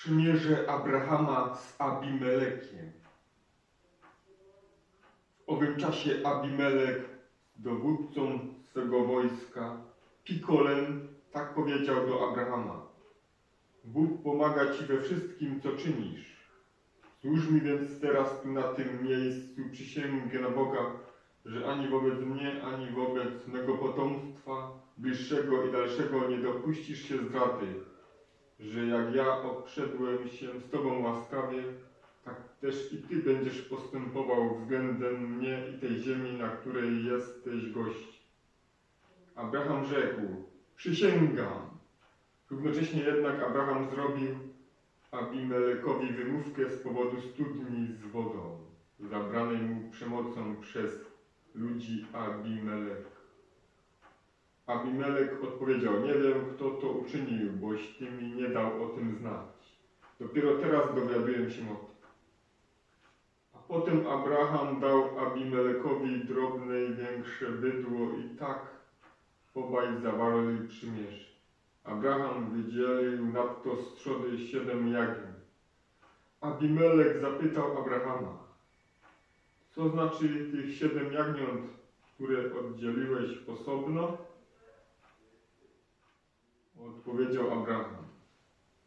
Przymierze Abrahama z Abimelekiem. W owym czasie Abimelek, dowódcą swego wojska, Pikolem, tak powiedział do Abrahama. Bóg pomaga ci we wszystkim, co czynisz. Złóż mi więc teraz tu na tym miejscu przysięgę na Boga, że ani wobec mnie, ani wobec mego potomstwa, bliższego i dalszego nie dopuścisz się zdrady, że jak ja obszedłem się z Tobą łaskawie, tak też i Ty będziesz postępował względem mnie i tej ziemi, na której jesteś gość. Abraham rzekł, przysięgam. Równocześnie jednak Abraham zrobił Abimelekowi wymówkę z powodu studni z wodą, zabranej mu przemocą przez ludzi Abimelek. Abimelek odpowiedział, nie wiem kto to uczynił, boś ty dał o tym znać. Dopiero teraz dowiaduję się o tym. A potem Abraham dał Abimelekowi drobne i większe bydło i tak obaj zawarli przymierze. Abraham wydzielił nadto z trzody siedem jagnię. Abimelek zapytał Abrahama, co znaczy tych siedem jagniąt, które oddzieliłeś osobno? Odpowiedział Abraham.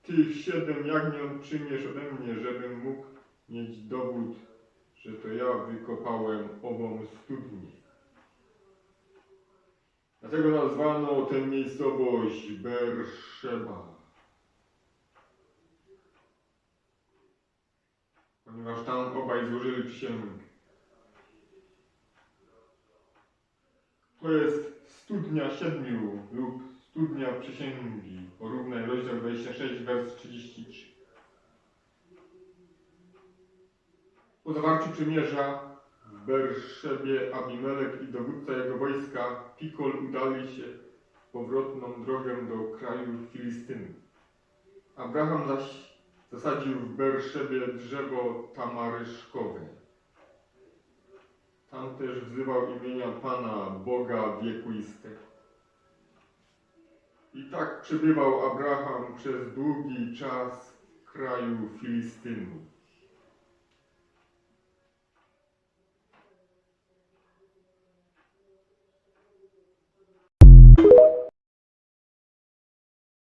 Tych siedem jagniąt przyjmiesz ode mnie, żebym mógł mieć dowód, że to ja wykopałem ową studnię. Dlatego nazwano tę miejscowość Berszeba. Ponieważ tam obaj złożyli przysięgę. To jest studnia siedmiu lub studnia przysięgi. Porównaj rozdział 26, wers 33. Po zawarciu przymierza w Berszebie Abimelek i dowódca jego wojska Pikol udali się powrotną drogę do kraju Filistynów. Abraham zaś zasadził w Berszebie drzewo tamaryszkowe. Tam też wzywał imienia Pana, Boga wiekuistego. I tak przebywał Abraham przez długi czas w kraju Filistynów.